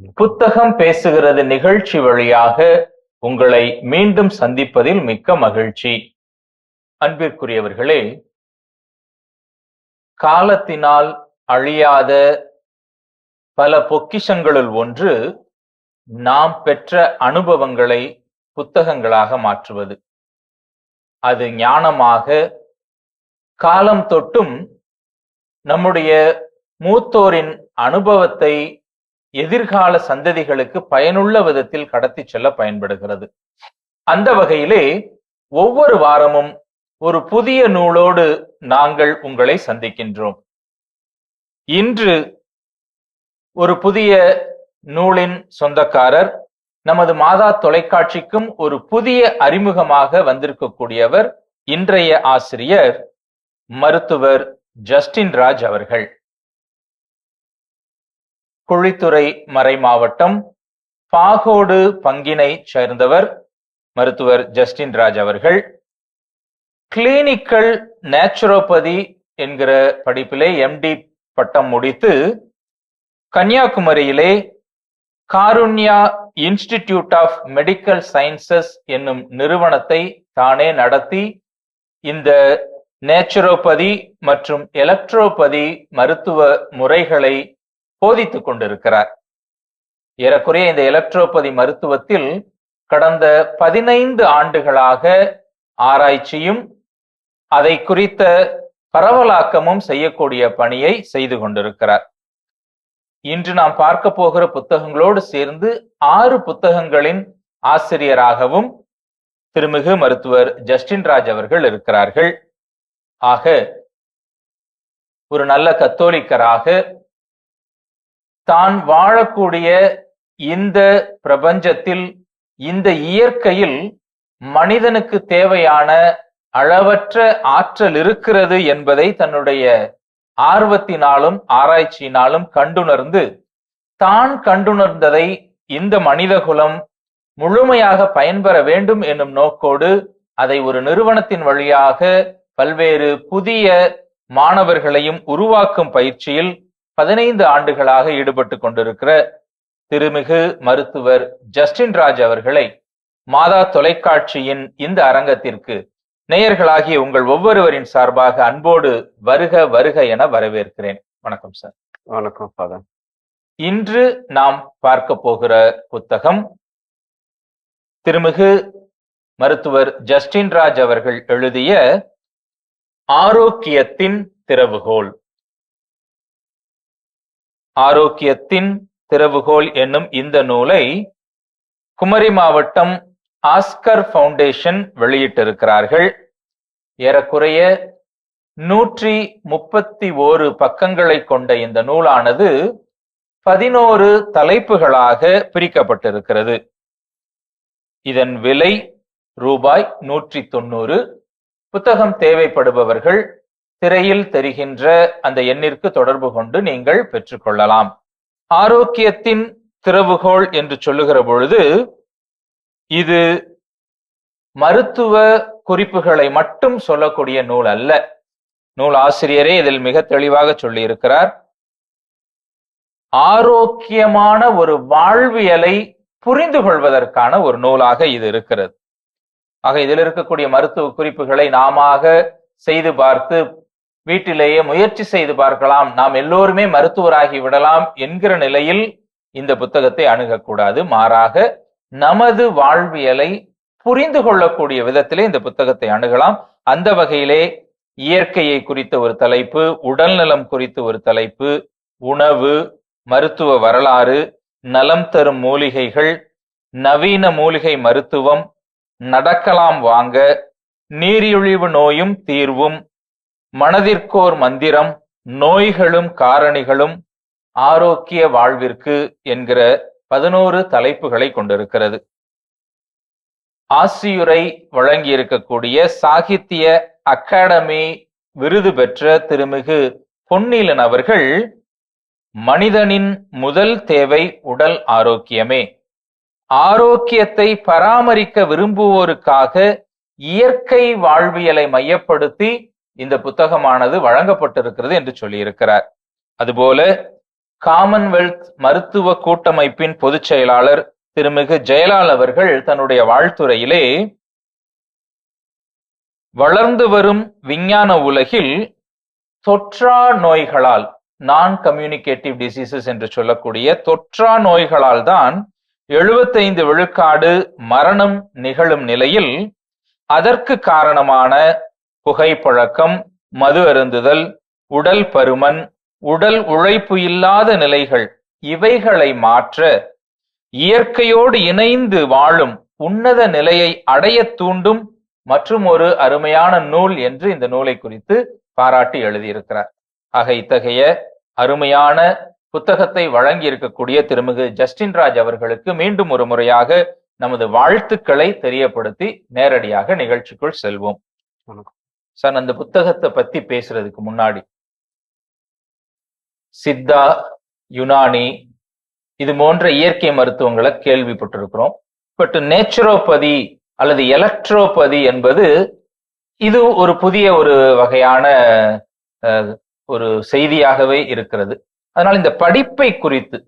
புத்தகம் பேசுகிறது நிகழ்ச்சி வழியாக உங்களை மீண்டும் சந்திப்பதில் மிக்க மகிழ்ச்சி. அன்பிற்குரியவர்களே காலத்தினால் அழியாத பல பொக்கிஷங்களுள் ஒன்று நாம் பெற்ற அனுபவங்களை புத்தகங்களாக மாற்றுவது. அது ஞானமாக காலம் தொட்டும் நம்முடைய மூத்தோரின் அனுபவத்தை எதிர்கால சந்ததிகளுக்கு பயனுள்ள விதத்தில் கடத்தி செல்ல பயன்படுகிறது. அந்த வகையிலே ஒவ்வொரு வாரமும் ஒரு புதிய நூலோடு நாங்கள் உங்களை சந்திக்கின்றோம். இன்று ஒரு புதிய நூலின் சொந்தக்காரர் நமது மாதா தொலைக்காட்சிக்கும் ஒரு புதிய அறிமுகமாக வந்திருக்கக்கூடியவர் இன்றைய ஆசிரியர் மருத்துவர் ஜஸ்டின் ராஜ் அவர்கள். குழித்துறை மறை மாவட்டம் பாகோடு பங்கினை சேர்ந்தவர் மருத்துவர் ஜஸ்டின் ராஜ் அவர்கள். கிளினிக்கல் நேச்சுரோபதி என்கிற படிப்பிலே எம்டி பட்டம் முடித்து கன்னியாகுமரியிலே Karunya institute of medical sciences என்னும் நிறுவனத்தை தானே நடத்தி இந்த நேச்சுரோபதி மற்றும் எலக்ட்ரோபதி மருத்துவ முறைகளை போதித்துக் கொண்டிருக்கிறார். ஏறக்குறைய இந்த எலக்ட்ரோபதி மருத்துவத்தில் கடந்த பதினைந்து ஆண்டுகளாக ஆராய்ச்சியும் அதை குறித்த பரவலாக்கமும் செய்யக்கூடிய பணியை செய்து கொண்டிருக்கிறார். இன்று நாம் பார்க்க போகிற புத்தகங்களோடு சேர்ந்து ஆறு புத்தகங்களின் ஆசிரியராகவும் திருமிகு மருத்துவர் ஜஸ்டின் ராஜ் அவர்கள் இருக்கிறார்கள். ஆக ஒரு நல்ல கத்தோலிக்கராக தான் வாழக்கூடிய இந்த பிரபஞ்சத்தில் இந்த இயற்கையில் மனிதனுக்கு தேவையான அளவற்ற ஆற்றல் இருக்கிறது என்பதை தன்னுடைய ஆர்வத்தினாலும் ஆராய்ச்சியினாலும் கண்டுணர்ந்து தான் கண்டுணர்ந்ததை இந்த மனிதகுலம் முழுமையாக பயன்பெற வேண்டும் என்னும் நோக்கோடு அதை ஒரு நிறுவனத்தின் வழியாக பல்வேறு புதிய மாணவர்களையும் உருவாக்கும் பயிற்சியில் பதினைந்து ஆண்டுகளாக ஈடுபட்டு கொண்டிருக்கிற திருமிகு மருத்துவர் ஜஸ்டின் ராஜ் அவர்களை மாதா தொலைக்காட்சியின் இந்த அரங்கத்திற்கு நேயர்களாகிய உங்கள் ஒவ்வொருவரின் சார்பாக அன்போடு வருக வருக என வரவேற்கிறேன். வணக்கம் சார். வணக்கம் ஃபாதர். இன்று நாம் பார்க்க போகிற புத்தகம் திருமிகு மருத்துவர் ஜஸ்டின் ராஜ் அவர்கள் எழுதிய ஆரோக்கியத்தின் திறவுகோல். ஆரோக்கியத்தின் திறவுகோல் என்னும் இந்த நூலை குமரி மாவட்டம் ஆஸ்கர் ஃபவுண்டேஷன் வெளியிட்டிருக்கிறார்கள். ஏறக்குறைய நூற்றி முப்பத்தி ஓரு பக்கங்களை கொண்ட இந்த நூலானது பதினோரு தலைப்புகளாக பிரிக்கப்பட்டிருக்கிறது. இதன் விலை ரூபாய் நூற்றி தொண்ணூறு. புத்தகம் தேவைப்படுபவர்கள் திரையில் தெரிகின்ற அந்த எண்ணிற்கு தொடர்பு கொண்டு நீங்கள் பெற்றுக்கொள்ளலாம். ஆரோக்கியத்தின் திறவுகோள் என்று சொல்லுகிற பொழுது இது மருத்துவ குறிப்புகளை மட்டும் சொல்லக்கூடிய நூல் அல்ல. நூல் ஆசிரியரே இதில் மிக தெளிவாக சொல்லி இருக்கிறார் ஆரோக்கியமான ஒரு வாழ்வியலை புரிந்து கொள்வதற்கான ஒரு நூலாக இது இருக்கிறது. ஆக இதில் இருக்கக்கூடிய மருத்துவ குறிப்புகளை நாம செய்து பார்த்து வீட்டிலேயே முயற்சி செய்து பார்க்கலாம். நாம் எல்லோருமே மருத்துவராகி விடலாம் என்கிற நிலையில் இந்த புத்தகத்தை அணுகக்கூடாது. மாறாக நமது வாழ்வியலை புரிந்து கொள்ளக்கூடிய விதத்திலே இந்த புத்தகத்தை அணுகலாம். அந்த வகையிலே இயற்கையை குறித்த ஒரு தலைப்பு உடல்நலம் குறித்த ஒரு தலைப்பு உணவு மருத்துவ வரலாறு நலம் தரும் மூலிகைகள் நவீன மூலிகை மருத்துவம் நடக்கலாம் வாங்க நீரிழிவு நோயும் தீர்வும் மனதிற்கோர் மந்திரம் நோய்களும் காரணிகளும் ஆரோக்கிய வாழ்விற்கு என்கிற பதினோரு தலைப்புகளை கொண்டிருக்கிறது. ஆசியுரை வழங்கியிருக்கக்கூடிய சாகித்ய அகாடமி விருது பெற்ற திருமிகு பொன்னீலன் அவர்கள் மனிதனின் முதல் தேவை உடல் ஆரோக்கியமே. ஆரோக்கியத்தை பராமரிக்க விரும்புவோருக்காக இயற்கை வாழ்வியலை மையப்படுத்தி இந்த புத்தகமானது வழங்கப்பட்டிருக்கிறது என்று சொல்லியிருக்கிறார். அதுபோல காமன்வெல்த் மருத்துவ கூட்டமைப்பின் பொதுச் செயலாளர் திருமிகு ஜெயலால் அவர்கள் தன்னுடைய வாழ்த்துறையிலே வளர்ந்து வரும் விஞ்ஞான உலகில் தொற்றா நோய்களால் நான் கம்யூனிகேட்டிவ் டிசீசஸ் என்று சொல்லக்கூடிய தொற்றா நோய்களால் தான் எழுபத்தைந்து விழுக்காடு மரணம் நிகழும் நிலையில் அதற்கு காரணமான புகைப்பழக்கம் மது அருந்துதல் உடல் பருமன் உடல் உழைப்பு இல்லாத நிலைகள் இவைகளை மாற்ற இயற்கையோடு இணைந்து வாழும் உன்னத நிலையை அடைய தூண்டும் மற்றும் ஒரு அருமையான நூல் என்று இந்த நூலை குறித்து பாராட்டி எழுதியிருக்கிறார் ஆக இத்தகைய அருமையான புத்தகத்தை வழங்கி இருக்கக்கூடிய திருமிகு ஜஸ்டின் ராஜ் அவர்களுக்கு மீண்டும் ஒரு முறையாக நமது வாழ்த்துக்களை தெரியப்படுத்தி நேரடியாக நிகழ்ச்சிக்குள் செல்வோம் வணக்கம். சார் அந்த புத்தகத்தை பத்தி பேசுறதுக்கு முன்னாடி. சித்தா யுனானி இது போன்ற இயற்கை மருத்துவங்களை கேள்விப்பட்டிருக்கிறோம். பட் நேச்சுரோபதி அல்லது எலக்ட்ரோபதி என்பது இது ஒரு புதிய ஒரு வகையான ஒரு செய்தியாகவே இருக்கிறது. அதனால் இந்த படிப்பை குறித்து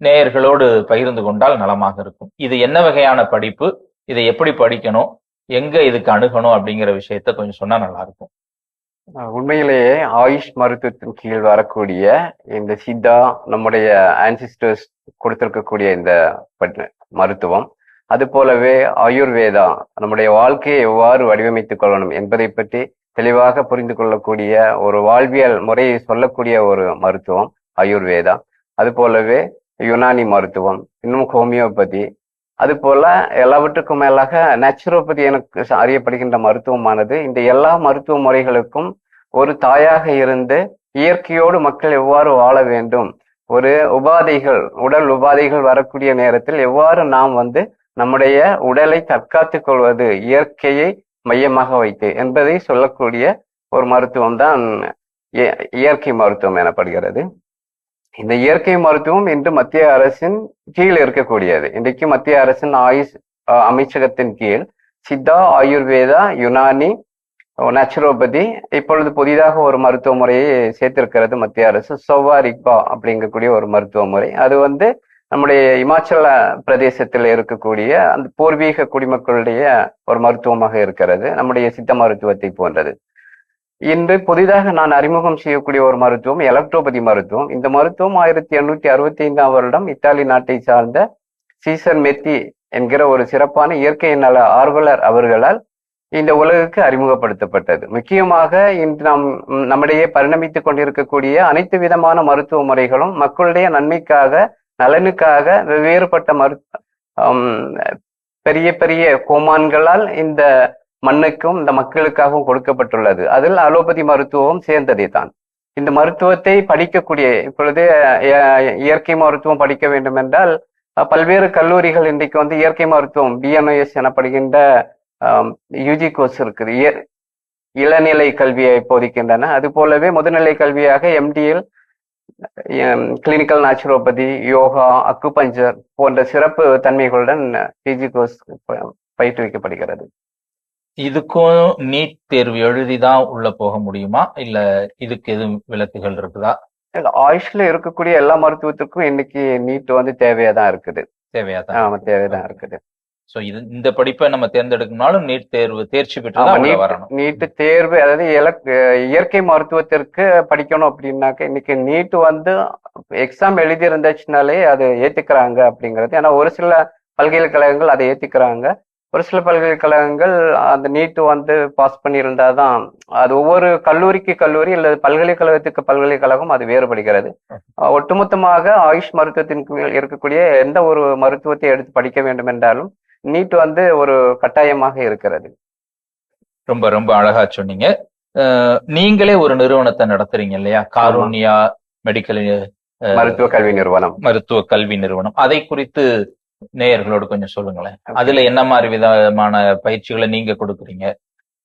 நேயர்களோடு பகிர்ந்து கொண்டால் நலமாக இருக்கும். இது என்ன வகையான படிப்பு? இதை எப்படி படிக்கணும்? எங்க இதுக்கு அணுகணும் அப்படிங்கிற விஷயத்த கொஞ்சம் சொன்னா நல்லா இருக்கும் உண்மையிலேயே ஆயுஷ் மருத்துவத்தின் கீழ் வரக்கூடிய இந்த சித்தா நம்முடைய ஆன்சிஸ்டர்ஸ் கொடுத்திருக்கக்கூடிய இந்த பட்- மருத்துவம் அது போலவே ஆயுர்வேதா நம்முடைய வாழ்க்கையை எவ்வாறு வடிவமைத்துக் கொள்ளணும் என்பதை பற்றி தெளிவாக புரிந்து கொள்ளக்கூடிய ஒரு வாழ்வியல் முறையை சொல்லக்கூடிய ஒரு மருத்துவம் ஆயுர்வேதா. அது போலவே யுனானி மருத்துவம் இன்னும் ஹோமியோபதி அது போல எல்லாவற்றுக்கும் மேலாக நேச்சுரோபதி எனக்கு அறியப்படுகின்ற மருத்துவமானது இந்த எல்லா மருத்துவ முறைகளுக்கும் ஒரு தாயாக இருந்து இயற்கையோடு மக்கள் எவ்வாறு வாழ வேண்டும்? ஒரு உபாதைகள் உடல் உபாதைகள் வரக்கூடிய நேரத்தில் எவ்வாறு நாம் வந்து நம்முடைய உடலை தற்காத்துக் கொள்வது இயற்கையை மையமாக வைத்து என்பதை சொல்லக்கூடிய ஒரு மருத்துவம் தான் இயற்கை மருத்துவம் எனப்படுகிறது. இந்த இயற்கை மருத்துவம் இன்று மத்திய அரசின் கீழ் இருக்கக்கூடியது. இன்றைக்கு மத்திய அரசின் ஆயுஷ் அமைச்சகத்தின் கீழ் சித்தா ஆயுர்வேதா யுனானி நேச்சுரோபதி இப்பொழுது புதிதாக ஒரு மருத்துவ முறையை சேர்த்திருக்கிறது மத்திய அரசு சோவாரிக்பா அப்படிங்கக்கூடிய ஒரு மருத்துவ முறை. அது வந்து நம்முடைய இமாச்சல பிரதேசத்தில் இருக்கக்கூடிய அந்த பூர்வீக குடிமக்களுடைய ஒரு மருத்துவமாக இருக்கிறது நம்முடைய சித்த மருத்துவத்தை போன்றது. இன்று புதிதாக நான் அறிமுகம் செய்யக்கூடிய ஒரு மருத்துவம் எலக்ட்ரோபதி மருத்துவம். இந்த மருத்துவம் ஆயிரத்தி எண்ணூற்றி அறுபத்தி ஐந்தாம் வருடம் இத்தாலி நாட்டை சார்ந்த சீசன் மெத்தி என்கிற ஒரு சிறப்பான இயற்கை நல ஆர்வலர் அவர்களால் இந்த உலகுக்கு அறிமுகப்படுத்தப்பட்டது. முக்கியமாக இன்று நாம் நம்மிடையே பரிணமித்துக் கொண்டிருக்கக்கூடிய அனைத்து விதமான மருத்துவ முறைகளும் மக்களுடைய நன்மைக்காக நலனுக்காக வெவ்வேறுபட்ட மரு பெரிய பெரிய கோமான்களால் இந்த மண்ணுக்கும் இந்த மக்களுக்காகவும் கொடுக்கப்பட்டுள்ளது. அதில் அலோபதி மருத்துவம் சேர்ந்ததே தான். இந்த மருத்துவத்தை படிக்கக்கூடிய இப்பொழுது இயற்கை மருத்துவம் படிக்க வேண்டும் என்றால் பல்வேறு கல்லூரிகள் இன்றைக்கு வந்து இயற்கை மருத்துவம் பிஎன்ஓஎஸ் எனப்படுகின்ற யூஜி கோர்ஸ் இருக்குது. இய- இளநிலை கல்வியை போதிக்கின்றன. அது போலவே முதுநிலை கல்வியாக MDL clinical naturopathy yoga acupuncture போன்ற சிறப்பு தன்மைகளுடன் பிஜி கோர்ஸ் பயிற்றுவிக்கப்படுகிறது. இதுக்கும் நீட் தேர்வு எழுதிதான் உள்ள போக முடியுமா? இல்ல இதுக்கு எதுவும் விலக்குகள் இருக்குதா? இல்ல, ஆயுஷ்ல இருக்கக்கூடிய எல்லா மருத்துவத்துக்கும் இன்னைக்கு நீட் வந்து தேவையா தான் இருக்குது. தேவையா தான் ஆமா தேவைதான் இருக்குது. சோ இது இந்த படிப்பை நம்ம தேர்ந்தெடுக்கணும்னாலும் நீட் தேர்வு தேர்ச்சி பெற்று வரணும். நீட் தேர்வு அதாவது இயற்கை மருத்துவத்திற்கு படிக்கணும் அப்படின்னாக்க இன்னைக்கு நீட் வந்து எக்ஸாம் எழுதி இருந்துச்சுனாலே அது ஏத்துக்கிறாங்க அப்படிங்கிறது. ஏன்னா ஒரு சில பல்கலைக்கழகங்கள் அதை ஏத்துக்கிறாங்க. ஒரு சில பல்கலைக்கழகங்கள் அந்த நீட் வந்து பாஸ் பண்ணியிருந்தாதான் அது ஒவ்வொரு கல்லூரிக்கு கல்லூரி அல்லது பல்கலைக்கழகத்துக்கு பல்கலைக்கழகம் அது வேறுபடுகிறது. ஒட்டுமொத்தமாக ஆயுஷ் மருத்துவத்தின் இருக்கக்கூடிய எந்த ஒரு மருத்துவத்தை எடுத்து படிக்க வேண்டும் என்றாலும் நீட் வந்து ஒரு கட்டாயமாக இருக்கிறது. ரொம்ப ரொம்ப அழகா சொன்னீங்க. நீங்களே ஒரு நிறுவனத்தை நடத்துறீங்க இல்லையா? காருண்யா மெடிக்கல் மருத்துவ கல்வி நிறுவனம். மருத்துவ கல்வி நிறுவனம். அதை குறித்து நேயர்களோடு கொஞ்சம் சொல்லுங்களேன். அதுல என்ன மாதிரி விதமான பயிற்சிகளை நீங்க கொடுக்குறீங்க?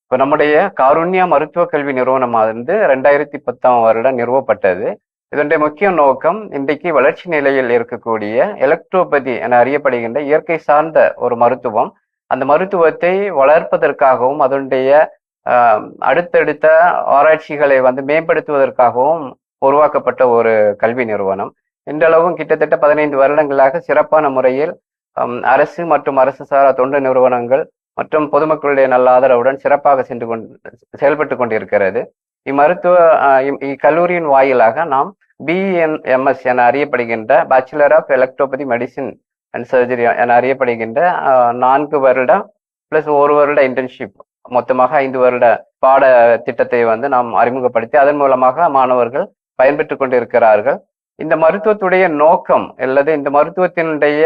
இப்போ நம்முடைய காருண்யா மருத்துவ கல்வி நிறுவனம் வந்து ரெண்டாயிரத்தி பத்தாம் வருடம் நிறுவப்பட்டது. இதனுடைய முக்கிய நோக்கம் இன்றைக்கு வளர்ச்சி நிலையில் இருக்கக்கூடிய எலக்ட்ரோபதி என அறியப்படுகின்ற இயற்கை சார்ந்த ஒரு மருத்துவம். அந்த மருத்துவத்தை வளர்ப்பதற்காகவும் அதனுடைய அடுத்தடுத்த ஆராய்ச்சிகளை வந்து மேம்படுத்துவதற்காகவும் உருவாக்கப்பட்ட ஒரு கல்வி நிறுவனம். இன்றளவும் கிட்டத்தட்ட பதினைந்து வருடங்களாக சிறப்பான முறையில் அரசு மற்றும் அரசு சாரா தொண்டு நிறுவனங்கள் மற்றும் பொதுமக்களுடைய நல்ல ஆதரவுடன் சிறப்பாக சென்று கொண்டு செயல்பட்டு கொண்டிருக்கிறது. இம்மருத்துவ இம்- இக்கல்லூரியின் வாயிலாக நாம் பிஎன்எம்எஸ் என அறியப்படுகின்ற bachelor of electropathy medicine and surgery என அறியப்படுகின்ற நான்கு வருடம் பிளஸ் ஒரு வருட இன்டர்ன்ஷிப் மொத்தமாக ஐந்து வருட பாட திட்டத்தை வந்து நாம் அறிமுகப்படுத்தி அதன் மூலமாக மாணவர்கள் பயன்பெற்று கொண்டிருக்கிறார்கள். இந்த மருத்துவத்துடைய நோக்கம் அல்லது இந்த மருத்துவத்தினுடைய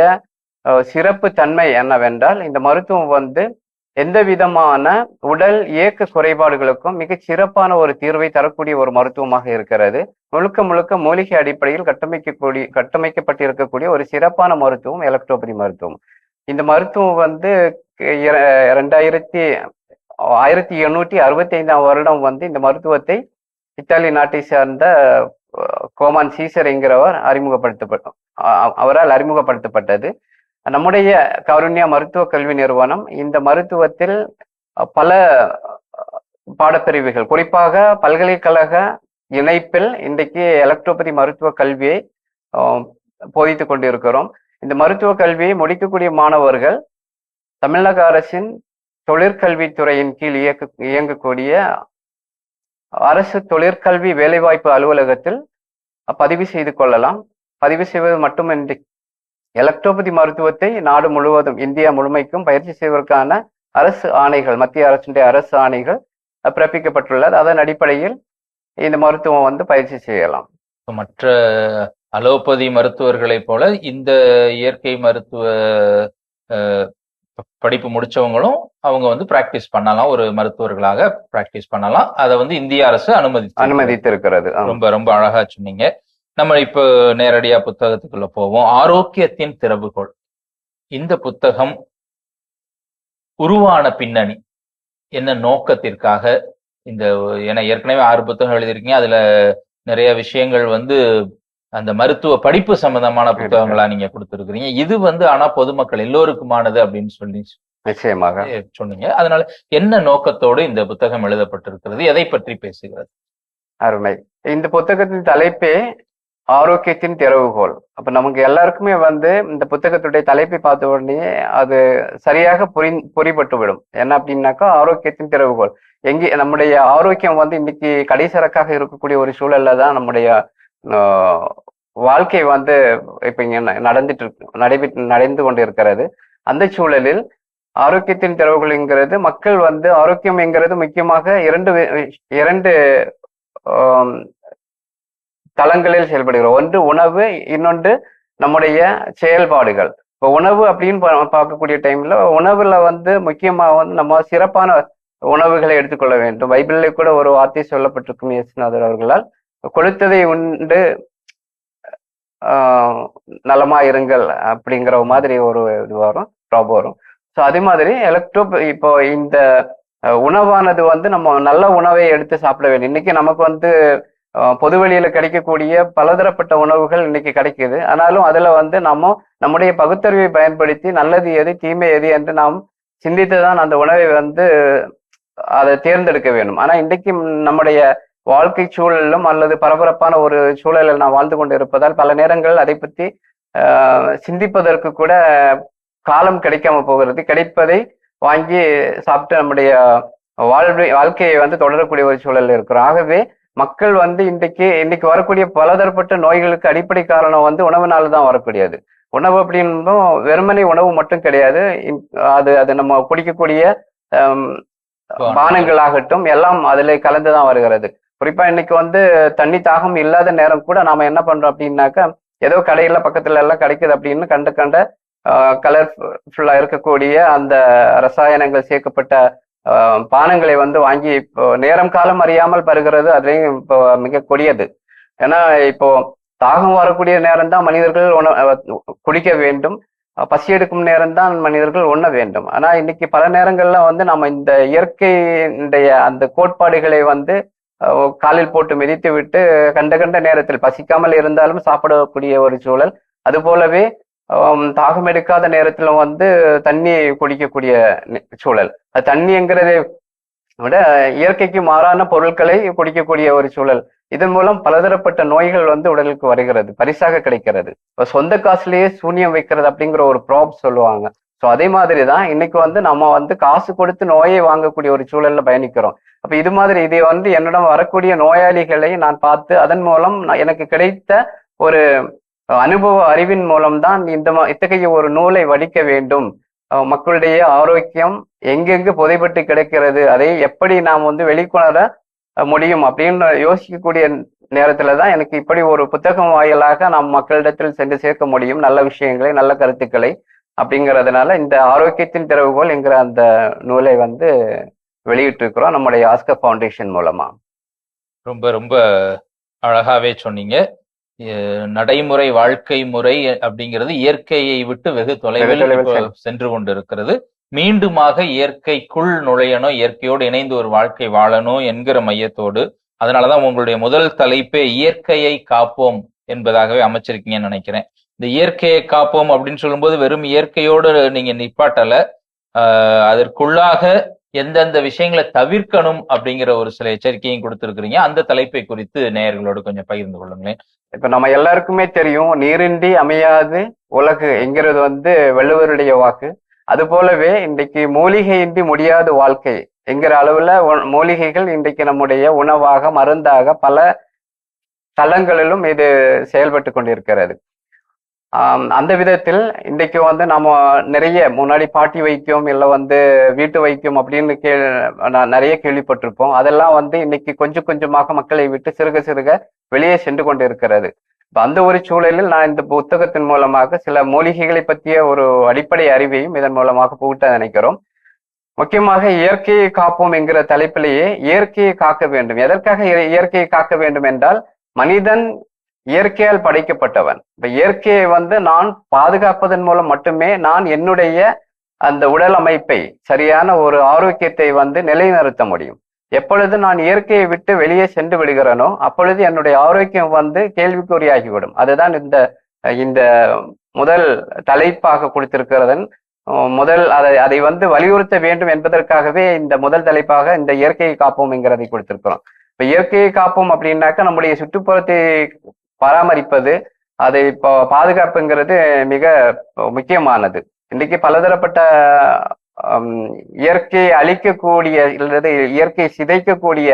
சிறப்பு தன்மை என்னவென்றால் இந்த மருத்துவம் வந்து எந்த விதமான உடல் இயக்க குறைபாடுகளுக்கும் மிக சிறப்பான ஒரு தீர்வை தரக்கூடிய ஒரு மருத்துவமாக இருக்கிறது. முழுக்க முழுக்க மூலிகை அடிப்படையில் கட்டமைக்கக்கூடிய கட்டமைக்கப்பட்டிருக்கக்கூடிய ஒரு சிறப்பான மருத்துவம் எலக்ட்ரோபதி மருத்துவம். இந்த மருத்துவம் வந்து இரண்டாயிரத்தி ரெண்டாயிரத்தி ஆயிரத்தி எண்ணூற்றி அறுபத்தி ஐந்தாம் வருடம் வந்து இந்த மருத்துவத்தை இத்தாலி நாட்டை சார்ந்த கோமான் சீசர் என்கிறவர் அறிமுகப்படுத்தப்பட்ட அ- அவரால் அறிமுகப்படுத்தப்பட்டது. நம்முடைய கருண்யா மருத்துவ கல்வி நிறுவனம் இந்த மருத்துவத்தில் பல பாடப்பிரிவுகள் குறிப்பாக பல்கலைக்கழக இணைப்பில் இன்றைக்கு எலக்ட்ரோபதி மருத்துவ கல்வியை போதித்து கொண்டிருக்கிறோம். இந்த மருத்துவ கல்வியை முடிக்கக்கூடிய மாணவர்கள் தமிழக அரசின் தொழிற்கல்வித்துறையின் கீழ் இயக்க இயங்கக்கூடிய அரசு தொழிற்கல்வி வேலைவாய்ப்பு அலுவலகத்தில் பதிவு செய்து கொள்ளலாம். பதிவு செய்வது மட்டுமின்றி எலக்ட்ரோபதி மருத்துவத்தை நாடு முழுவதும் இந்தியா முழுமைக்கும் பயிற்சி செய்வதற்கான அரசு ஆணைகள் மத்திய அரசுடைய அரசு ஆணைகள் பிறப்பிக்கப்பட்டுள்ளது. அதன் அடிப்படையில் இந்த மருத்துவம் வந்து பயிற்சி செய்யலாம். மற்ற அலோபதி மருத்துவர்களைப் போல இந்த இயற்கை மருத்துவ படிப்பு முடிச்சவங்களும் அவங்க வந்து பிராக்டிஸ் பண்ணலாம். ஒரு மருத்துவர்களாக பிராக்டிஸ் பண்ணலாம். அதை வந்து இந்திய அரசு அனுமதி அனுமதித்திருக்கிறது. ஆம். ரொம்ப ரொம்ப அழகா சொன்னீங்க. நம்ம இப்போ நேரடியா புத்தகத்துக்குள்ள போவோம். ஆரோக்கியத்தின் திறவுகோல் இந்த புத்தகம் உருவான பின்னணி. என்ன நோக்கத்திற்காக? இந்த என ஏற்கனவே ஆறு புத்தகம் எழுதியிருக்கீங்க. அதுல நிறைய விஷயங்கள் வந்து அந்த மருத்துவ படிப்பு சம்பந்தமான புத்தகங்களா நீங்க கொடுத்துருக்கீங்க இது வந்து ஆனா பொதுமக்கள் எல்லோருக்குமானது அப்படின்னு சொல்லி நிச்சயமாக. சொன்னீங்க. அதனால என்ன நோக்கத்தோடு இந்த புத்தகம் எழுதப்பட்டிருக்கிறது எதை பற்றி பேசுகிறது? அருமை. இந்த புத்தகத்தின் தலைப்பே ஆரோக்கியத்தின் திறவுகோல். அப்ப நமக்கு எல்லாருக்குமே வந்து இந்த புத்தகத்துடைய தலைப்பை பார்த்த உடனே அது சரியாக புரி புரிபட்டு விடும் என்ன அப்படின்னாக்கா ஆரோக்கியத்தின் திறவுகோல். எங்கே நம்முடைய ஆரோக்கியம் வந்து இன்னைக்கு கடைசரக்காக இருக்கக்கூடிய ஒரு சூழல்ல தான் நம்முடைய வாழ்க்கை வந்து இப்ப இங்க ந- நடந்துட்டு இருக்கு நடைபெற்று நடந்து கொண்டு இருக்கிறது அந்த சூழலில் ஆரோக்கியத்தின் திறவுகோல்ங்கிறது மக்கள் வந்து ஆரோக்கியம் என்கிறது முக்கியமாக இரண்டு இரண்டு தளங்களில் செயல்படுகிறோம் ஒன்று உணவு இன்னொன்று நம்முடைய செயல்பாடுகள். இப்போ உணவு அப்படின்னு பா- பார்க்கக்கூடிய டைம்ல உணவுல வந்து முக்கியமா வந்து நம்ம சிறப்பான உணவுகளை எடுத்துக்கொள்ள வேண்டும். பைபிளில் கூட ஒரு வார்த்தை சொல்லப்பட்டிருக்கும் இயேசுநாதர் அவர்களால் கொளுத்ததை உண்டு நலமா இருங்கள் அப்படிங்கிற மாதிரி ஒரு இது வரும் ப்ராப் வரும். ஸோ அதே மாதிரி எலக்ட்ரோ இப்போ இந்த உணவானது வந்து நம்ம நல்ல உணவை எடுத்து சாப்பிட வேண்டும். இன்னைக்கு நமக்கு வந்து பொதுவெளியில பொது கிடைக்கக்கூடிய பலதரப்பட்ட உணவுகள் இன்னைக்கு கிடைக்குது. ஆனாலும் அதுல வந்து நம்ம நம்முடைய பகுத்தறிவை பயன்படுத்தி நல்லது எது தீமை எது என்று நாம் சிந்தித்து தான் அந்த உணவை வந்து அதை தேர்ந்தெடுக்க வேண்டும். ஆனா இன்றைக்கு நம்முடைய வாழ்க்கை சூழலிலும் அல்லது பரபரப்பான ஒரு சூழலில் நாம் வாழ்ந்து கொண்டு இருப்பதால் பல நேரங்கள் அதை பற்றி சிந்திப்பதற்கு கூட காலம் கிடைக்காம போகிறது. கிடைப்பதை வாங்கி சாப்பிட்டு நம்முடைய வாழ்வை வாழ்க்கையை வந்து தொடரக்கூடிய ஒரு சூழல் இருக்கிறோம். ஆகவே மக்கள் வந்து இன்றைக்கு இன்னைக்கு வரக்கூடிய பலதரப்பட்ட நோய்களுக்கு அடிப்படை காரணம் வந்து உணவுனால தான் வரக்கூடியது. உணவு அப்படின்னும் வெறுமனே உணவு மட்டும் கிடையாது. அது அது நம்ம குடிக்கக்கூடிய பானங்களாகட்டும் எல்லாம் அதில் கலந்துதான் வருகிறது. குறிப்பா இன்னைக்கு வந்து தண்ணி தாகம் இல்லாத நேரம் கூட நாம என்ன பண்றோம் அப்படின்னாக்கா ஏதோ கடையில பக்கத்துல எல்லாம் கிடைக்குது அப்படின்னு கண்ட கண்ட கலர்ஃபுல்லா இருக்கக்கூடிய அந்த ரசாயனங்கள் சேர்க்கப்பட்ட பானங்களை வந்து வாங்கி இப்போ நேரம் காலம் அறியாமல் பருகிறது அதுலேயும் இப்போ மிக கொடியது. ஏன்னா இப்போ தாகம் வரக்கூடிய நேரம் தான் மனிதர்கள் உண குடிக்க வேண்டும். பசி எடுக்கும் நேரம் தான் மனிதர்கள் உண்ண வேண்டும். ஆனா இன்னைக்கு பல நேரங்கள்ல வந்து நம்ம இந்த இயற்கையினுடைய அந்த கோட்பாடுகளை வந்து காலில் போட்டு மிதித்து விட்டு கண்ட கண்ட நேரத்தில் பசிக்காமல் இருந்தாலும் சாப்பிடக்கூடிய ஒரு சூழல். அது போலவே தாகம் எடுக்காத நேரத்துல வந்து தண்ணி குடிக்கக்கூடிய நி- சூழல். அது தண்ணிங்கிறதை விட இயற்கைக்கு மாறான பொருட்களை குடிக்கக்கூடிய ஒரு சூழல். இதன் மூலம் பலதரப்பட்ட நோய்கள் வந்து உடலுக்கு வருகிறது பரிசாக கிடைக்கிறது. இப்போ சொந்த காசுலயே சூனியம் வைக்கிறது அப்படிங்கிற ஒரு ப்ராப் சொல்லுவாங்க. ஸோ அதே மாதிரி தான் இன்னைக்கு வந்து நம்ம வந்து காசு கொடுத்து நோயை வாங்கக்கூடிய ஒரு சூழல்ல பயணிக்கிறோம். அப்ப இது மாதிரி இதை வந்து என்னிடம் வரக்கூடிய நோயாளிகளை நான் பார்த்து அதன் மூலம் நான் எனக்கு கிடைத்த ஒரு அனுபவ அறிவின் மூலம்தான் இந்த இத்தகைய ஒரு நூலை வடிக்க வேண்டும். மக்களுடைய ஆரோக்கியம் எங்கெங்கு புதைப்பட்டு கிடக்கிறது அதை எப்படி நாம் வந்து வெளிக்கொணர முடியும் அப்படின்னு யோசிக்கக்கூடிய நேரத்துல தான் எனக்கு இப்படி ஒரு புத்தகம் வாயிலாக நாம் மக்களிடத்தில் சென்று சேர்க்க முடியும். நல்ல விஷயங்களை நல்ல கருத்துக்களை அப்படிங்கிறதுனால இந்த ஆரோக்கியத்தின் திறவுகோல் என்கிற அந்த நூலை வந்து வெளியிட்டிருக்கிறோம் நம்முடைய ஆஸ்கர் ஃபவுண்டேஷன் மூலமா. ரொம்ப ரொம்ப அழகாவே சொன்னீங்க. நடைமுறை வாழ்க்கை முறை அப்படிங்கிறது இயற்கையை விட்டு வெகு தொலைவில் சென்று- கொண்டிருக்கிறது. மீண்டுமாக இயற்கைக்குள் நுழையணும் இயற்கையோடு இணைந்து ஒரு வாழ்க்கை வாழணும் என்கிற மையத்தோடு. அதனாலதான் உங்களுடைய முதல் தலைப்பே இயற்கையை காப்போம் என்பதாகவே அமைச்சிருக்கீங்கன்னு நினைக்கிறேன். இந்த இயற்கையை காப்போம் அப்படின்னு சொல்லும்போது வெறும் இயற்கையோடு நீங்க நிப்பாட்டல. ஆஹ் அதற்குள்ளாக எந்தெந்த விஷயங்களை தவிர்க்கணும் அப்படிங்கிற ஒரு சில எச்சரிக்கையும் கொடுத்துருக்குறீங்க. அந்த தலைப்பை குறித்து நேயர்களோடு கொஞ்சம் பகிர்ந்து கொள்ளுங்களேன். இப்ப நம்ம எல்லாருக்குமே தெரியும் நீரின்றி அமையாது உலகு என்கிறது வந்து வள்ளுவருடைய வாக்கு. அது போலவே இன்றைக்கு மூலிகையின்றி முடியாத வாழ்க்கை என்கிற அளவுல மூலிகைகள் இன்றைக்கு நம்முடைய உணவாக மருந்தாக பல தளங்களிலும் இது செயல்பட்டு கொண்டிருக்கிறது. அந்த விதத்தில் இன்றைக்கு வந்து நம்ம நிறைய முன்னாடி பாட்டி வைத்தியம் இல்லை வந்து வீட்டு வைத்தியம் அப்படின்னு கே நான் நிறைய கேள்விப்பட்டிருப்போம். அதெல்லாம் வந்து இன்னைக்கு கொஞ்சம் கொஞ்சமாக மக்களை விட்டு சிறுக சிறுக வெளியே சென்று கொண்டிருக்கிறது. இப்போ அந்த ஒரு சூழலில் நான் இந்த புத்தகத்தின் மூலமாக சில மூலிகைகளை பற்றிய ஒரு அடிப்படை அறிவையும் இதன் மூலமாக புகுட்ட நினைக்கிறோம். முக்கியமாக இயற்கையை காப்போம் என்கிற தலைப்பிலேயே இயற்கையை காக்க வேண்டும். எதற்காக இயற்கையை காக்க வேண்டும் என்றால் மனிதன் இயற்கையால் படைக்கப்பட்டவன். இப்ப இயற்கையை வந்து நான் பாதுகாப்பதன் மூலம் மட்டுமே நான் என்னுடைய அந்த உடல் அமைப்பை சரியான ஒரு ஆரோக்கியத்தை வந்து நிலைநிறுத்த முடியும். எப்பொழுது நான் இயற்கையை விட்டு வெளியே சென்று விடுகிறேனோ அப்பொழுது என்னுடைய ஆரோக்கியம் வந்து கேள்விக்குறியாகிவிடும். அதுதான் இந்த இந்த முதல் தலைப்பாக கொடுத்திருக்கிறதன் முதல் அதை அதை வந்து வலியுறுத்த வேண்டும் என்பதற்காகவே இந்த முதல் தலைப்பாக இந்த இயற்கையை காப்போம் என்கிறதை கொடுத்திருக்கிறோம். இப்ப இயற்கையை காப்போம் அப்படின்னாக்கா நம்முடைய சுற்றுப்புறத்தை பராமரிப்பது அதை இப்போ பாதுகாப்புங்கிறது மிக முக்கியமானது. இன்றைக்கு பலதரப்பட்ட ஹம், இயற்கையை அழிக்கக்கூடிய அல்லது இயற்கையை சிதைக்கக்கூடிய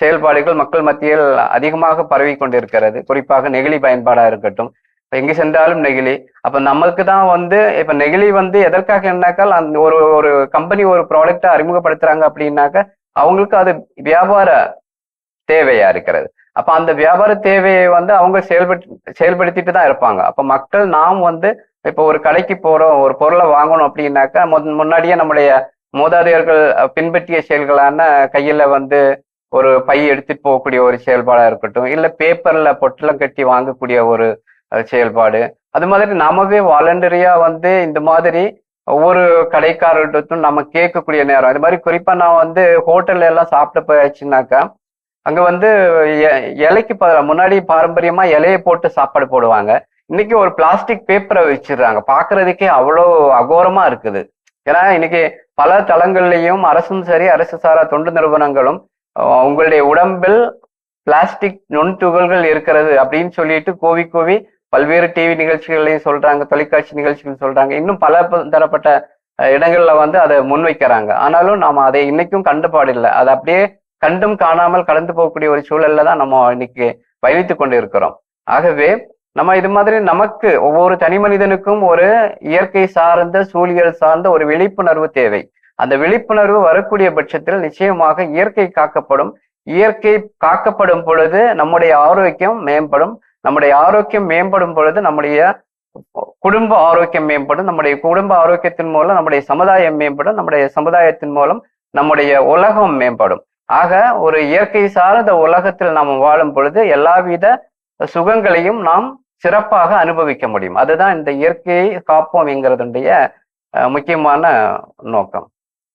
செயல்பாடுகள் மக்கள் மத்தியில் அதிகமாக பரவி கொண்டிருக்கிறது. குறிப்பாக நெகிழி பயன்பாடாக இருக்கட்டும். இப்போ எங்கே சென்றாலும் நெகிழி. அப்போ நமக்கு தான் வந்து இப்போ நெகிழி வந்து எதற்காக என்னாக்கால் அந்த ஒரு ஒரு கம்பெனி ஒரு ப்ராடக்டை அறிமுகப்படுத்துறாங்க அப்படின்னாக்க அவங்களுக்கு அது வியாபார தேவையா இருக்கிறது. அப்ப அந்த வியாபார தேவையை வந்து அவங்க செயல்பட்டு செயல்படுத்திட்டு தான் இருப்பாங்க. அப்ப மக்கள் நாம் வந்து இப்போ ஒரு கடைக்கு போறோம் ஒரு பொருளை வாங்கணும் அப்படின்னாக்கா முன்- முன்னாடியே நம்முடைய மூதாதையர்கள் பின்பற்றிய செயல்களான கையில வந்து ஒரு பை எடுத்துட்டு போகக்கூடிய ஒரு செயல்பாடா இருக்கட்டும் இல்ல பேப்பர்ல பொட்டலம் கட்டி வாங்கக்கூடிய ஒரு செயல்பாடு. அது மாதிரி நாமவே வாலண்டரியா வந்து இந்த மாதிரி ஒவ்வொரு கடைக்காரர்கிட்டும் நம்ம கேட்கக்கூடிய நேரம். இது மாதிரி குறிப்பா நான் வந்து ஹோட்டல்ல எல்லாம் சாப்பிட்ட போயாச்சுனாக்கா அங்க வந்து எ- இலைக்கு முன்னாடி பாரம்பரியமா இலையை போட்டு சாப்பாடு போடுவாங்க. இன்னைக்கு ஒரு பிளாஸ்டிக் பேப்பரை வச்சிடுறாங்க. பாக்குறதுக்கே அவ்வளோ அகோரமா இருக்குது. ஏன்னா இன்னைக்கு பல தளங்கள்லையும் அரசும் சரி அரசு சாரா தொண்டு நிறுவனங்களும் உங்களுடைய உடம்பில் பிளாஸ்டிக் நுண்துகள்கள் இருக்கிறது அப்படின்னு சொல்லிட்டு கோவி கோவி பல்வேறு டிவி நிகழ்ச்சிகள்லையும் சொல்றாங்க தொலைக்காட்சி நிகழ்ச்சிகள் சொல்றாங்க. இன்னும் பல தரப்பட்ட இடங்கள்ல வந்து அதை முன்வைக்கிறாங்க. ஆனாலும் நாம அதை இன்னைக்கும் கண்டுபாடில்லை. அதை அப்படியே கண்டும் காணாமல் கடந்து போகக்கூடிய ஒரு சூழல்ல தான் நம்ம இன்னைக்கு பயணித்து கொண்டு இருக்கிறோம் ஆகவே நம்ம இது மாதிரி நமக்கு ஒவ்வொரு தனி மனிதனுக்கும் ஒரு இயற்கை சார்ந்த சூழியல் சார்ந்த ஒரு விழிப்புணர்வு தேவை. அந்த விழிப்புணர்வு வரக்கூடிய பட்சத்தில் நிச்சயமாக இயற்கை காக்கப்படும். இயற்கை காக்கப்படும் பொழுது நம்முடைய ஆரோக்கியம் மேம்படும். நம்முடைய ஆரோக்கியம் மேம்படும் பொழுது நம்முடைய குடும்ப ஆரோக்கியம் மேம்படும். நம்முடைய குடும்ப ஆரோக்கியத்தின் மூலம் நம்முடைய சமுதாயம் மேம்படும். நம்முடைய சமுதாயத்தின் மூலம் நம்முடைய உலகம் மேம்படும். ஆக ஒரு இயற்கை சார்ந்த உலகத்தில் நாம் வாழும் பொழுது எல்லாவித சுகங்களையும் நாம் சிறப்பாக அனுபவிக்க முடியும். அதுதான் இந்த இயற்கையை காப்போம் என்கிறதுடைய முக்கியமான நோக்கம்.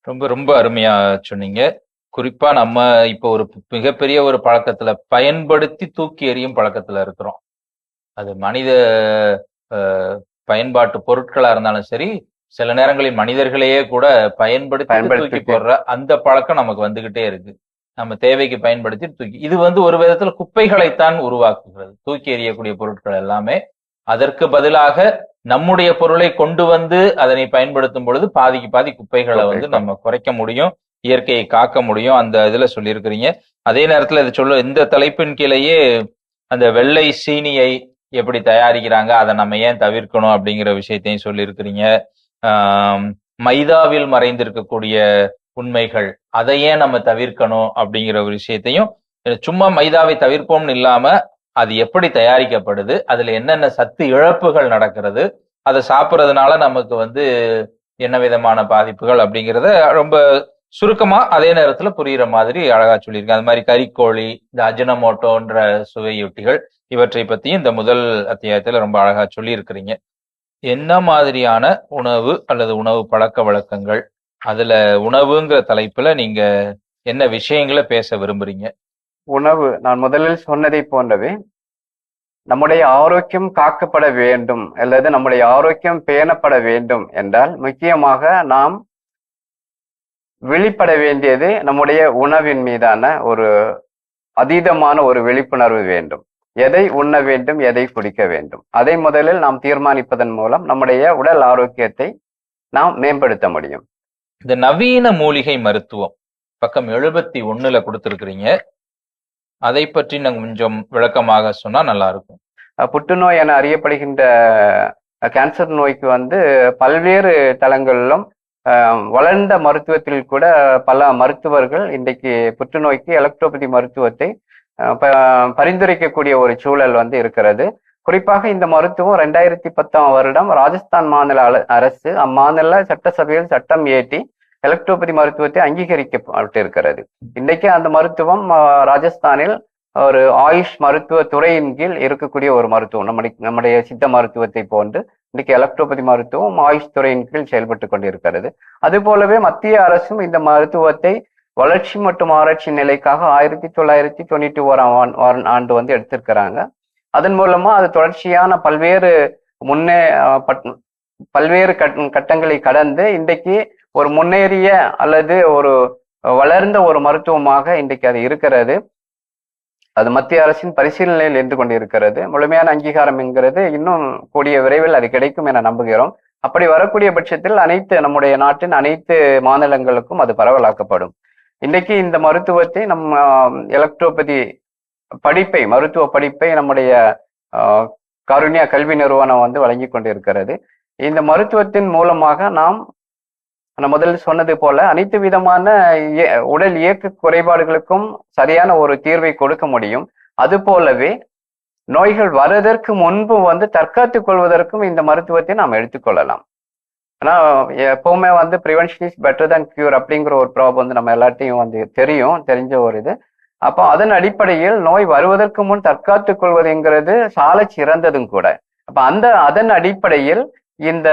ரொம்ப ரொம்ப அருமையா சொன்னீங்க. குறிப்பா நம்ம இப்போ ஒரு மிகப்பெரிய ஒரு பழக்கத்துல பயன்படுத்தி தூக்கி எறியும் பழக்கத்துல இருக்கிறோம். அது மனித பயன்பாட்டு பொருட்களா இருந்தாலும் சரி சில நேரங்களில் மனிதர்களையே கூட பயன்படுத்தி தூக்கி. போடுற அந்த பழக்கம் நமக்கு வந்துகிட்டே இருக்கு. நம்ம தேவைக்கு பயன்படுத்தி தூக்கி இது வந்து ஒரு விதத்துல குப்பைகளைத்தான் உருவாக்குகிறது. தூக்கி எறியக்கூடிய பொருட்கள் எல்லாமே. அதற்கு பதிலாக நம்முடைய பொருளை கொண்டு வந்து அதனை பயன்படுத்தும் பொழுது பாதிக்கு பாதி குப்பைகளை வந்து. நம்ம குறைக்க முடியும் இயற்கையை காக்க முடியும். அந்த இதுல சொல்லியிருக்கிறீங்க. அதே நேரத்துல இது சொல்ல இந்த தலைப்பின் கீழேயே அந்த வெள்ளை சீனியை எப்படி தயாரிக்கிறாங்க அதை நம்ம ஏன் தவிர்க்கணும் அப்படிங்கிற விஷயத்தையும் சொல்லியிருக்கிறீங்க. மைதாவில் மறைந்திருக்கக்கூடிய உண்மைகள் அதை ஏன் நம்ம தவிர்க்கணும் அப்படிங்கிற ஒரு விஷயத்தையும் சும்மா மைதாவை தவிர்ப்போம்னு இல்லாம அது எப்படி தயாரிக்கப்படுது அதுல என்னென்ன சத்து இழப்புகள் நடக்கிறது அதை சாப்பிட்றதுனால நமக்கு வந்து என்ன விதமான பாதிப்புகள் அப்படிங்கிறத ரொம்ப சுருக்கமா அதே நேரத்துல புரியுற மாதிரி அழகா சொல்லியிருக்கேன் அது மாதிரி கறிக்கோழி இந்த அஜினமோட்டோன்ற சுவையொட்டிகள் இவற்றை பத்தியும் இந்த முதல் அத்தியாயத்துல ரொம்ப அழகா சொல்லியிருக்கிறீங்க. என்ன மாதிரியான உணவு அல்லது உணவு பழக்க வழக்கங்கள்? அதுல உணவுங்கிற தலைப்புல நீங்க என்ன விஷயங்களை பேச விரும்புறீங்க? உணவு நான் முதலில் சொன்னதை போன்றவே நம்முடைய ஆரோக்கியம் காக்கப்பட வேண்டும் அல்லது நம்முடைய ஆரோக்கியம் பேணப்பட வேண்டும் என்றால் முக்கியமாக நாம் வெளிப்பட வேண்டியது நம்முடைய உணவின் மீதான ஒரு அதீதமான ஒரு விழிப்புணர்வு வேண்டும். எதை உண்ண வேண்டும் எதை குடிக்க வேண்டும். அதை முதலில் நாம் தீர்மானிப்பதன் மூலம் நம்முடைய உடல் ஆரோக்கியத்தை நாம் மேம்படுத்த முடியும். இந்த நவீன மூலிகை மருத்துவம் பக்கம் எழுபத்தி ஒண்ணுல கொடுத்திருக்கிறீங்க. அதை பற்றி நாங்க கொஞ்சம் விளக்கமாக சொன்னா நல்லா இருக்கும் புற்றுநோய் என அறியப்படுகின்ற கேன்சர் நோய்க்கு வந்து பல்வேறு தளங்களிலும் வளர்ந்த மருத்துவத்தில் கூட பல மருத்துவர்கள் இன்றைக்கு புற்றுநோய்க்கு எலக்ட்ரோபதி மருத்துவத்தை பரிந்துரைக்கக்கூடிய ஒரு சூழல் வந்து இருக்கிறது. குறிப்பாக இந்த மருத்துவம் ரெண்டாயிரத்தி பத்தாம் வருடம் ராஜஸ்தான் மாநில அல- அரசு அம்மாநில சட்டசபையில் சட்டம் இயற்றி எலக்ட்ரோபதி மருத்துவத்தை அங்கீகரிக்கப்பட்டிருக்கிறது. இன்றைக்கு அந்த மருத்துவம் ராஜஸ்தானில் ஒரு ஆயுஷ் மருத்துவ துறையின் கீழ் இருக்கக்கூடிய ஒரு மருத்துவம். நம்முடைய நம்முடைய சித்த மருத்துவத்தை போன்று இன்னைக்கு எலக்ட்ரோபதி மருத்துவம் ஆயுஷ் துறையின் கீழ் செயல்பட்டு கொண்டிருக்கிறது. அது போலவே மத்திய அரசும் இந்த மருத்துவத்தை வளர்ச்சி மற்றும் ஆராய்ச்சி நிலைக்காக ஆயிரத்தி தொள்ளாயிரத்தி தொண்ணூற்றி ஓராம் ஆண்டு வந்து எடுத்திருக்கிறாங்க. அதன் மூலமா அது தொடர்ச்சியான பல்வேறு முன்னே பல்வேறு கட்- கட்டங்களை கடந்து இன்றைக்கு ஒரு முன்னேறிய அல்லது ஒரு வளர்ந்த ஒரு மருத்துவமாக இன்றைக்கு அது இருக்கிறது. அது மத்திய அரசின் பரிசீலனையில் இருந்து கொண்டிருக்கிறது. முழுமையான அங்கீகாரம் என்கிறது. இன்னும் கூடிய விரைவில் அது கிடைக்கும் என நம்புகிறோம். அப்படி வரக்கூடிய பட்சத்தில் அனைத்து நம்முடைய நாட்டின் அனைத்து மாநிலங்களுக்கும் அது பரவலாக்கப்படும். இன்றைக்கு இந்த மருத்துவத்தை நம்ம எலக்ட்ரோபதி படிப்பை மருத்துவ படிப்பை நம்முடைய கருணியா கல்வி நிறுவனம் வந்து வழங்கி கொண்டிருக்கிறது. இந்த மருத்துவத்தின் மூலமாக நாம் நான் முதல் சொன்னது போல அனைத்து விதமான உடல் இயக்க குறைபாடுகளுக்கும் சரியான ஒரு தீர்வை கொடுக்க முடியும். அது போலவே நோய்கள் வருவதற்கு முன்பு வந்து தற்காத்துக் கொள்வதற்கும் இந்த மருத்துவத்தை நாம் எடுத்துக்கொள்ளலாம் ஆனா எப்பவுமே வந்து prevention is better than cure அப்படிங்கிற ஒரு ப்ராப் வந்து நம்ம எல்லாத்தையும் வந்து தெரியும் தெரிஞ்ச ஒரு இது. அப்போ அதன் அடிப்படையில் நோய் வருவதற்கு முன் தற்காத்துக் கொள்வதுங்கிறது சாலை சிறந்ததும் கூட. அப்ப அந்த அதன் அடிப்படையில் இந்த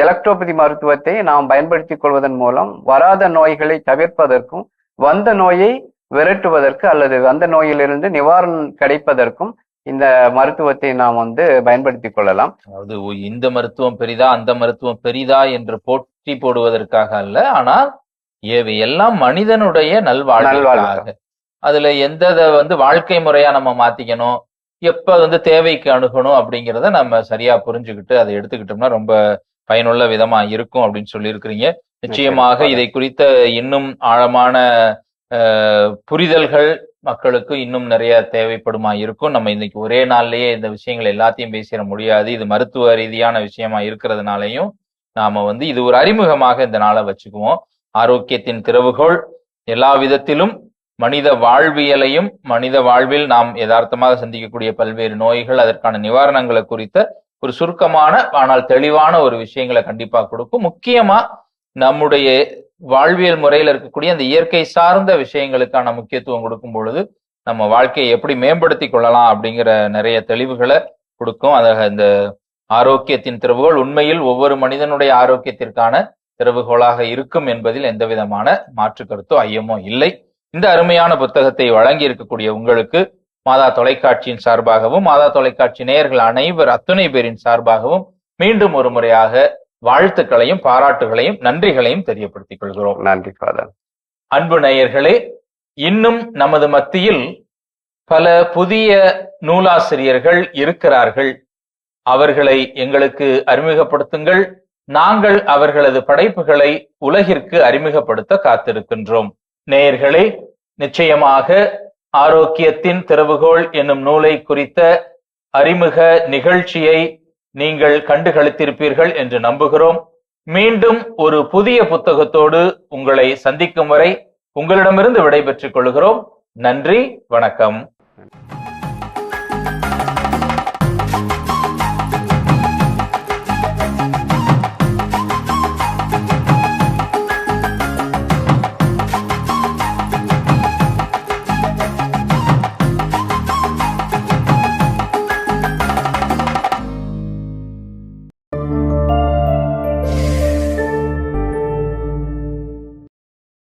எலக்ட்ரோபதி மருத்துவத்தை நாம் பயன்படுத்திக் கொள்வதன் மூலம் வராத நோய்களை தவிர்ப்பதற்கும் வந்த நோயை விரட்டுவதற்கு அல்லது வந்த நோயிலிருந்து நிவாரணம் கிடைப்பதற்கும் இந்த மருத்துவத்தை நாம் வந்து பயன்படுத்திக் கொள்ளலாம். அதாவது இந்த மருத்துவம் பெரிதா அந்த மருத்துவம் பெரிதா என்று போட்டி போடுவதற்காக அல்ல. ஆனால் இவை எல்லாம் மனிதனுடைய நல்வாழ்வுக்காக. அதுல எந்த வந்து வாழ்க்கை முறையா நம்ம மாத்திக்கணும்? எப்ப வந்து தேவைக்கு அணுகணும் அப்படிங்கிறத நம்ம சரியா புரிஞ்சுக்கிட்டு அதை எடுத்துக்கிட்டோம்னா ரொம்ப பயனுள்ள விதமா இருக்கும் அப்படின்னு சொல்லியிருக்கிறீங்க. நிச்சயமாக நிச்சயமாக. இதை குறித்த இன்னும் ஆழமான புரிதல்கள் மக்களுக்கு இன்னும் நிறைய தேவைப்படுமா இருக்கும். நம்ம இன்னைக்கு ஒரே நாள்லயே இந்த விஷயங்கள் எல்லாத்தையும் பேசிட முடியாது. இது மருத்துவ ரீதியான விஷயமா இருக்கிறதுனாலையும் நாம வந்து இது ஒரு அறிமுகமாக இந்த நாளை வச்சுக்குவோம். ஆரோக்கியத்தின் திறவுகோள் எல்லா விதத்திலும் மனித வாழ்வியலையும் மனித வாழ்வில் நாம் யதார்த்தமாக சந்திக்கக்கூடிய பல்வேறு நோய்கள் அதற்கான நிவாரணங்களை குறித்த ஒரு சுருக்கமான ஆனால் தெளிவான ஒரு விஷயங்களை கண்டிப்பா கொடுக்கும். முக்கியமா நம்முடைய வாழ்வியல் முறையில் இருக்கக்கூடிய அந்த இயற்கை சார்ந்த விஷயங்களுக்கான முக்கியத்துவம் கொடுக்கும் பொழுது நம்ம வாழ்க்கையை எப்படி மேம்படுத்தி கொள்ளலாம் அப்படிங்கிற நிறைய தெளிவுகளை கொடுக்கும். அத இந்த ஆரோக்கியத்தின் திறவுகோள் உண்மையில் ஒவ்வொரு மனிதனுடைய ஆரோக்கியத்திற்கான திறவுகோளாக இருக்கும் என்பதில் எந்த விதமான மாற்று கருத்தோ ஐயமோ இல்லை. இந்த அருமையான புத்தகத்தை வழங்கி இருக்கக்கூடிய உங்களுக்கு மாதா தொலைக்காட்சியின் சார்பாகவும் மாதா தொலைக்காட்சி நேயர்கள் அனைவர் அத்துணை பேரின் சார்பாகவும் மீண்டும் ஒரு முறையாக வாழ்த்துக்களையும் பாராட்டுகளையும் நன்றிகளையும் தெரியப்படுத்திக் கொள்கிறோம். நன்றி ஃபாதர் அன்பு நேயர்களே இன்னும் நமது மத்தியில் பல புதிய நூலாசிரியர்கள் இருக்கிறார்கள். அவர்களை எங்களுக்கு அறிமுகப்படுத்துங்கள். நாங்கள் அவர்களது படைப்புகளை உலகிற்கு அறிமுகப்படுத்த காத்திருக்கின்றோம். நேயர்களே நிச்சயமாக ஆரோக்கியத்தின் திறவுகோல் என்னும் நூலை குறித்த அறிமுக நிகழ்ச்சியை நீங்கள் கண்டுகளித்திருப்பீர்கள் என்று நம்புகிறோம். மீண்டும் ஒரு புதிய புத்தகத்தோடு உங்களை சந்திக்கும் வரை உங்களிடமிருந்து விடைபெற்றுக் கொள்கிறோம். நன்றி வணக்கம்.